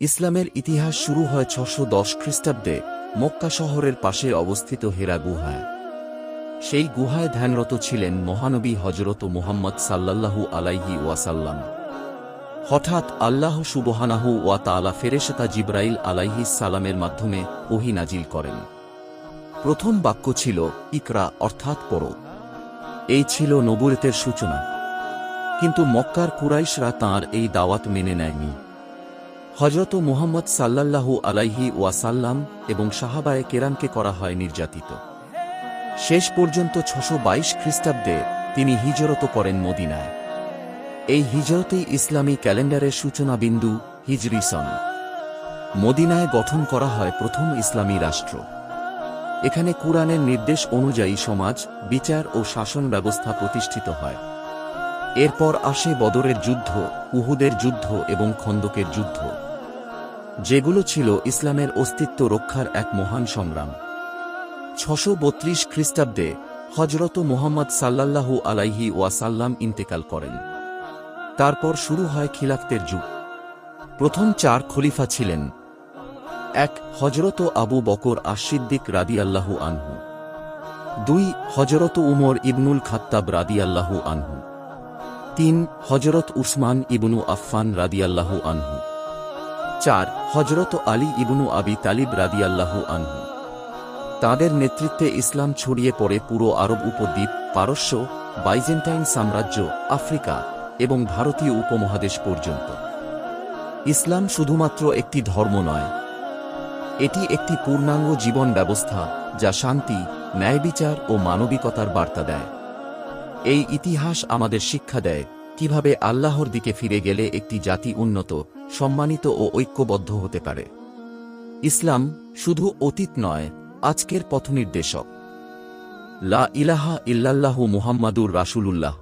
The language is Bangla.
ইসলামের ইতিহাস শুরু হয় ছশো দশ খ্রিস্টাব্দে মক্কা শহরের পাশে অবস্থিত হেরা গুহায়। সেই গুহায় ধ্যানরত ছিলেন মহানবী হজরত মুহাম্মদ সাল্লাল্লাহু আলাইহি ওয়াসাল্লাম। হঠাৎ আল্লাহ সুবহানাহু ওয়া তাআলা ফেরেশতা জিব্রাইল আলাইহি সালামের মাধ্যমে ওহী নাজিল করেন। প্রথম বাক্য ছিল, ইকরা অর্থাৎ পড়ো। এই ছিল নবুরতের সূচনা। কিন্তু মক্কার কুরাইশরা তাঁর এই দাওয়াত মেনে নেয়নি। হজরত মুহাম্মদ সাল্লাল্লাহু আলাইহি ওয়াসাল্লাম এবং সাহাবায়ে কেরামকে করা হয় নির্যাতিত। শেষ পর্যন্ত ছশো বাইশ খ্রিস্টাব্দে তিনি হিজরত করেন মদিনায়। এই হিজরতেই ইসলামী ক্যালেন্ডারের সূচনা বিন্দু হিজরি সন। মদিনায় গঠন করা হয় প্রথম ইসলামী রাষ্ট্র। এখানে কুরআনের নির্দেশ অনুযায়ী সমাজ, বিচার ও শাসন ব্যবস্থা প্রতিষ্ঠিত হয়। এরপর আসে বদরের যুদ্ধ, উহুদের যুদ্ধ এবং খন্দকের যুদ্ধ। যেগুলো ছিল ইসলামের অস্তিত্ব রক্ষার এক মহান সংগ্রাম। ছশো বত্রিশ খ্রিস্টাব্দে হজরত মোহাম্মদ সাল্লাল্লাহু আলাইহি ওয়াসাল্লাম ইন্তেকাল করেন। তারপর শুরু হয় খিলাফতের যুগ। প্রথম চার খলিফা ছিলেন এক হজরত আবু বকর আশিদ্দিক রাদি আল্লাহু আনহু, দুই হজরত উমর ইবনুল খাত্তাব রাদি আল্লাহু আনহু, তিন হজরত উসমান ইবনু আফফান রাদিয়াল্লাহু আনহু। চার হজরত আলী ইবনু আবি তালিব রাদিয়াল্লাহু আনহু। তাদের নেতৃত্বে ইসলাম ছড়িয়ে পড়ে পুরো আরব উপদ্বীপ, পারস্য, বাইজেন্টাইন সাম্রাজ্য, আফ্রিকা এবং ভারতীয় উপমহাদেশ পর্যন্ত। ইসলাম শুধুমাত্র একটি ধর্ম নয়, এটি একটি পূর্ণাঙ্গ জীবন ব্যবস্থা যা শান্তি, ন্যায়বিচার ও মানবিকতার বার্তা দেয়। এই ইতিহাস আমাদের শিক্ষা দেয় কীভাবে আল্লাহর দিকে ফিরে গেলে একটি জাতি উন্নত সম্মানিত ও ঐক্যবদ্ধ হতে পারে। ইসলাম শুধু অতীত নয়, আজকের পথনির্দেশক। লা ইলাহা ইল্লাল্লাহু মুহাম্মাদুর রাসূলুল্লাহ।